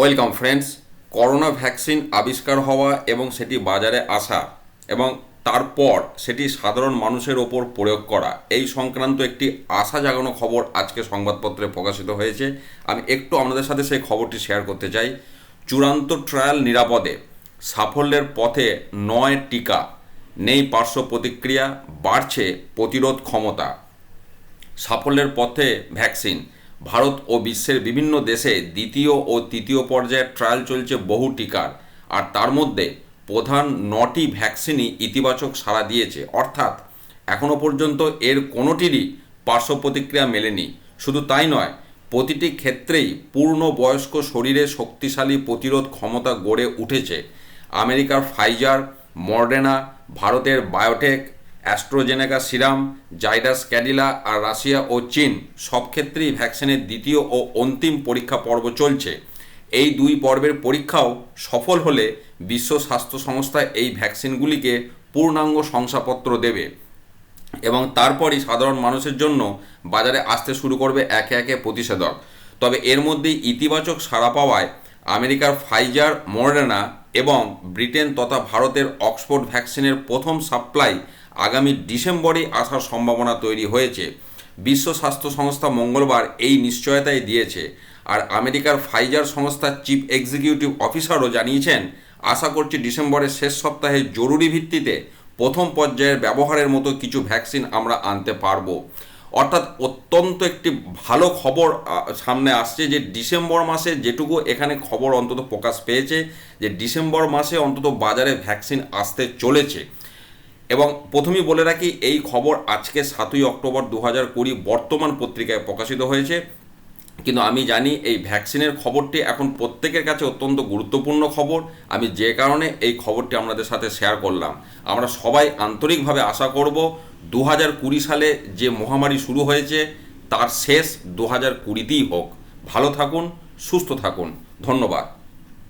Welcome friends, corona vaccine আবিষ্কার হওয়া এবং সেটি বাজারে আসা এবং তারপর সেটি সাধারণ মানুষের ওপর প্রয়োগ করা, এই সংক্রান্ত একটি আশা জাগানো খবর আজকে সংবাদপত্রে প্রকাশিত হয়েছে। আমি একটু আপনাদের সাথে সেই খবরটি শেয়ার করতে চাই। চূড়ান্ত ট্রায়াল নিরাপদে, সাফল্যের পথে নয় টিকা, নেই পার্শ্ব প্রতিক্রিয়া, বাড়ছে প্রতিরোধ ক্ষমতা। সাফল্যের পথে ভ্যাকসিন ভারত ও বিশ্বের বিভিন্ন দেশে দ্বিতীয় ও তৃতীয় পর্যায়ের ট্রায়াল চলছে বহু টিকার। আর তার মধ্যে প্রধান নটি ভ্যাকসিনই ইতিবাচক সাড়া দিয়েছে। অর্থাৎ এখনও পর্যন্ত এর কোনোটিরই পার্শ্ব প্রতিক্রিয়া মেলেনি। শুধু তাই নয়, প্রতিটি ক্ষেত্রেই পূর্ণ বয়স্ক শরীরে শক্তিশালী প্রতিরোধ ক্ষমতা গড়ে উঠেছে। আমেরিকার ফাইজার মর্ডেনা ভারতের Biotech AstraZeneca Serum, Zydus Cadila আর রাশিয়া ও চীন সব ক্ষেত্রেই ভ্যাকসিনের দ্বিতীয় ও অন্তিম পরীক্ষা পর্ব চলছে। এই দুই পর্বের পরীক্ষাও সফল হলে বিশ্ব স্বাস্থ্য সংস্থা এই ভ্যাকসিনগুলিকে পূর্ণাঙ্গ শংসাপত্র দেবে এবং তারপরই সাধারণ মানুষের জন্য বাজারে আসতে শুরু করবে একে একে প্রতিষেধক। তবে এর মধ্যেই ইতিবাচক সাড়া পাওয়ায় আমেরিকার ফাইজার মডার্না এবং ব্রিটেন তথা ভারতের অক্সফোর্ড ভ্যাকসিনের প্রথম সাপ্লাই আগামী ডিসেম্বরেই আসার সম্ভাবনা তৈরি হয়েছে। বিশ্ব স্বাস্থ্য সংস্থা মঙ্গলবার এই নিশ্চয়তাই দিয়েছে। আর আমেরিকার ফাইজার সংস্থার চিফ এক্সিকিউটিভ অফিসারও জানিয়েছেন, আশা করছি ডিসেম্বরের শেষ সপ্তাহে জরুরি ভিত্তিতে প্রথম পর্যায়ের ব্যবহারের মতো কিছু ভ্যাকসিন আমরা আনতে পারব। অর্থাৎ অত্যন্ত একটি ভালো খবর সামনে আসছে যে ডিসেম্বর মাসে যেটুকু এখানে খবর অন্তত প্রকাশ পেয়েছে, যে ডিসেম্বর মাসে অন্তত বাজারে ভ্যাকসিন আসতে চলেছে। এবং প্রথমেই বলে রাখি, এই খবর আজকে সাতই অক্টোবর দু হাজার কুড়ি বর্তমান পত্রিকায় প্রকাশিত হয়েছে। কিন্তু আমি জানি এই ভ্যাকসিনের খবরটি এখন প্রত্যেকের কাছে অত্যন্ত গুরুত্বপূর্ণ খবর। আমি যে কারণে এই খবরটি আপনাদের সাথে শেয়ার করলাম। আমরা সবাই আন্তরিকভাবে আশা করব দু হাজার কুড়ি সালে যে মহামারী শুরু হয়েছে, তার শেষ দু হাজার কুড়িতেই হোক। ভালো থাকুন, সুস্থ থাকুন। ধন্যবাদ।